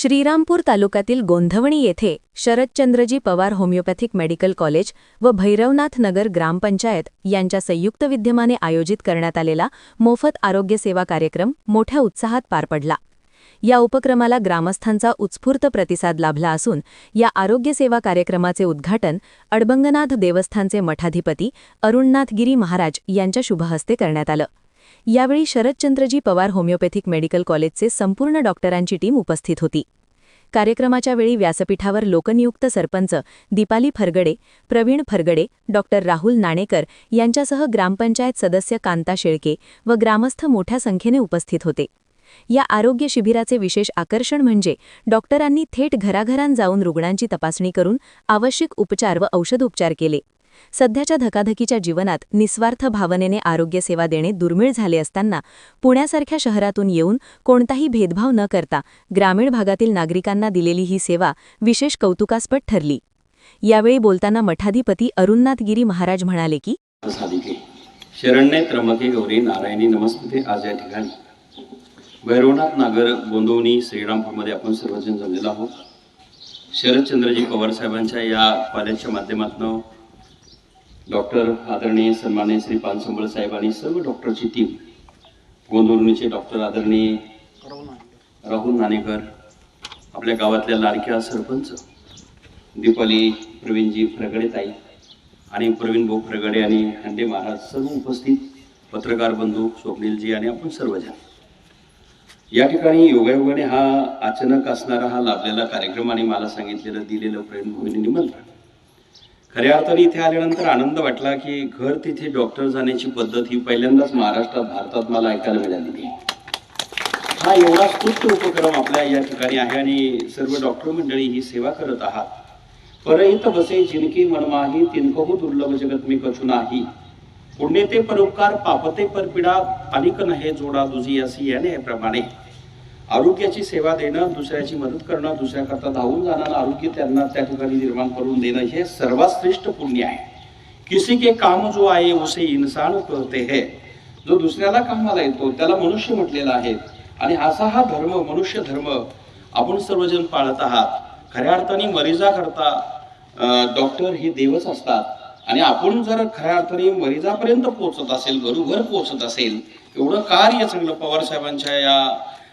श्रीरामपूर तालुक्यातील गोंधवणी येथे Sharadchandraji Pawar homeopathic medical college व भैरवनाथ नगर ग्रामपंचायत यांच्या संयुक्त विद्यमाने आयोजित करण्यात आलेला मोफत आरोग्य सेवा कार्यक्रम मोठ्या उत्साहात पार पडला. या उपक्रमाला ग्रामस्थांचा उत्स्फूर्त प्रतिसाद लाभला असून या आरोग्य सेवा कार्यक्रमाचे उद्घाटन अडबंगनाथ देवस्थानचे मठाधिपती अरुणनाथगिरी महाराज यांच्या शुभहस्ते करण्यात आलं. यावेळी शरदचंद्रजी पवार होमिओपॅथिक मेडिकल कॉलेजचे संपूर्ण डॉक्टरांची टीम उपस्थित होती. कार्यक्रमाच्या वेळी व्यासपीठावर लोकनियुक्त सरपंच दीपाली फरगडे प्रवीण फरगडे डॉक्टर राहुल नाणेकर यांच्यासह ग्रामपंचायत सदस्य कांता शेळके व ग्रामस्थ मोठ्या संख्येने उपस्थित होते. या आरोग्य शिबिराचे विशेष आकर्षण म्हणजे डॉक्टरांनी थेट घराघरांत जाऊन रुग्णांची तपासणी करून आवश्यक उपचार व औषधोपचार केले. सध्याच्या धकाधकीच्या जीवनात निस्वार्थ भावनेने आरोग्य सेवा देणे दुर्मिळ झाले असताना पुण्यासारख्या शहरातून येऊन कोणताही भेदभाव न करता ग्रामीण भागातील नागरिकांना दिलेली ही सेवा विशेष कौतुकास्पद ठरली. यावेळी बोलताना मठाधिपती अरुणनाथगिरी महाराज म्हणाले की शरण्य त्रमके गौरी नारायणी नमस्ते. आज या ठिकाणी भैरवनाथ नागर गोंदवणी श्रीरामपूरमध्ये आपण सर्वजण जमलेलो आहोत. शरदचंद्रजी पवार साहेबांच्या या कॉलेजच्या माध्यमातून डॉक्टर आदरणीय सन्माननीय श्री पानसंबळ साहेब आणि सर्व डॉक्टरची टीम गोंदवणीचे डॉक्टर आदरणीय राहुल नाणेकर आपल्या गावातल्या लाडक्या सरपंच दीपाली प्रवीणजी फ्रगडे ताई आणि प्रवीण भाऊ फ्रगडे आणि हांडे महाराज सर्व उपस्थित पत्रकार बंधू स्वप्नीलजी आणि आपण सर्वजण. या ठिकाणी योगायोगाने हा अचानक असणारा हा लाभलेला कार्यक्रम आणि मला सांगितलेलं दिलेलं प्रेम भूमीने निमंत्रण खऱ्या अर्थाने इथे आल्यानंतर आनंद वाटला की घर तिथे डॉक्टर जाण्याची पद्धत ही पहिल्यांदाच महाराष्ट्रात भारतात मला ऐकायला मिळालेली हा एवढा स्तुत्य उपक्रम आपल्या या ठिकाणी आहे आणि सर्व डॉक्टर मंडळी ही सेवा करत आहात. परहित बसे जिनकी मनमाही तिनकहू दुर्लभ जगत मी कछु नाही. पुण्य ते परोपकार पापते परपिडा अनिक नहे जोडा दुजी असी याने प्रमाणे. आरोग्याची सेवा देणं दुसऱ्याची मदत करणं दुसऱ्याकरता धावून जाणारं आरोग्य त्यांना त्या ठिकाणी निर्माण करून देणं हे सर्वात श्रेष्ठ पुण्य आहे. किसी के काम जो आहे उसे इन्सान करते है. जो दुसऱ्याला कामाला येतो त्याला मनुष्य म्हटलेला आहे. आणि असा हा धर्म मनुष्य धर्म आपण सर्वजण पाळत आहात. खऱ्या अर्थाने मरीजाकरता डॉक्टर हे देवच असतात. आणि आपण जर खऱ्या अर्थाने मरीजापर्यंत पोहोचत असेल घरोघर पोहोचत असेल एवढं कार्य चांगलं पवार साहेबांच्या या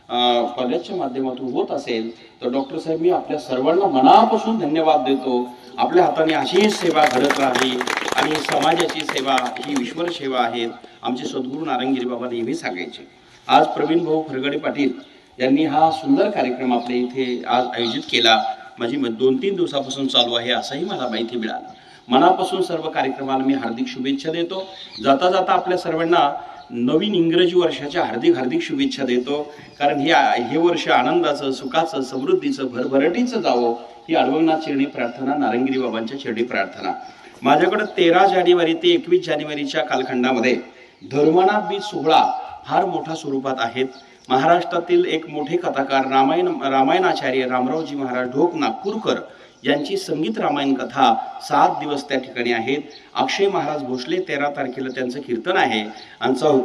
कॉलेजच्या माध्यमातून होत असेल तर डॉक्टर साहेब मी आपल्या सर्वांना मनापासून धन्यवाद देतो. आपल्या हाताने अशीच सेवा घडत राहावी आणि समाजाची सेवा ही ईश्वर सेवा आहे. आमचे सद्गुरू नारायणगिरी बाबा नेहमी सांगायचे. आज प्रवीण भाऊ फरगडे पाटील यांनी हा सुंदर कार्यक्रम आपल्या इथे आज आयोजित केला. माझी दोन तीन दिवसापासून चालू आहे असंही मला माहिती मिळालं. मनापासून सर्व कार्यक्रमाला मी हार्दिक शुभेच्छा देतो. जाता जाता आपल्या सर्वांना नवीन इंग्रजी वर्षाच्या हार्दिक हार्दिक शुभेच्छा देतो. कारण हे हे वर्ष आनंदाचं सुखाचं समृद्धीचं भरभरटीचं जावं ही अडवंगनाथ चरणी प्रार्थना नारंगिरी बाबांच्या चरणी प्रार्थना. माझ्याकडे तेरा जानेवारी ते एकवीस जानेवारीच्या कालखंडामध्ये धर्मनाथ बीज सोहळा फार मोठ्या स्वरूपात आहेत महाराष्ट्रातील एक मोठे कथाकार रामायण रामायणाचार्य रामरावजी महाराज ढोक नागपूरकर यांची संगीत रामायण कथा सात दिवस त्या ठिकाणी आहेत. अक्षय महाराज भोसले तेरा तारखेला त्यांचं कीर्तन आहे. आणि चौ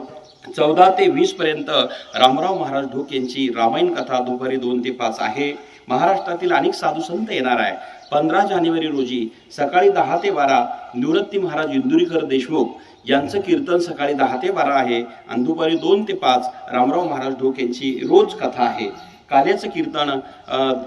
चौदा ते वीसपर्यंत रामराव महाराज ढोक यांची रामायण कथा दुपारी दोन ते पाच आहे. महाराष्ट्रातील अनेक साधू संत येणार आहे पंधरा जानेवारी रोजी सकाळी दहा ते बारा निवृत्ती महाराज इंदुरीकर देशमुख यांचं कीर्तन सकाळी दहा ते बारा आहे. आणि दुपारी दोन ते पाच रामराव महाराज ढोक यांची रोज कथा आहे. काल्याचं कीर्तन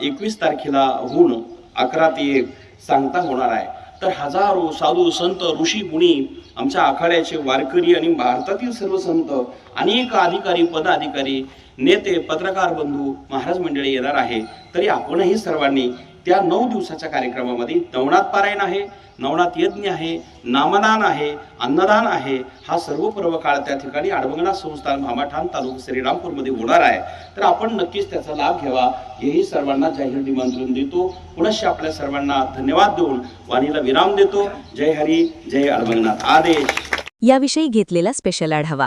एकवीस तारखेला होऊन अकरा ते सांगता होणार आहे. तर हजारो साधू संत ऋषी मुनी आमच्या आखाड्याचे वारकरी आणि भारतातील सर्व संत अनेक अधिकारी पदाधिकारी नेते पत्रकार बंधू महाराज मंडळी येणार आहे. तरी आपणही सर्वांनी त्या नऊ दिवसाच्या कार्यक्रमामध्ये नवनाथ पारायण आहे नवनाथ यज्ञ आहे नामदान आहे अन्नदान आहे हा सर्व पर्व काळ त्या ठिकाणी अडवंगनाथ संस्थान भामाठाण तालुका श्रीरामपूरमध्ये होणार आहे. तर आपण नक्कीच त्याचा लाभ घ्यावा. हेही सर्वांना जाहीर निमंत्रण देतो. पुनश्च आपल्या सर्वांना धन्यवाद देऊन वाणीला विराम देतो. जय हरी जय अडवंगनाथ आदेश. याविषयी घेतलेला स्पेशल आढावा.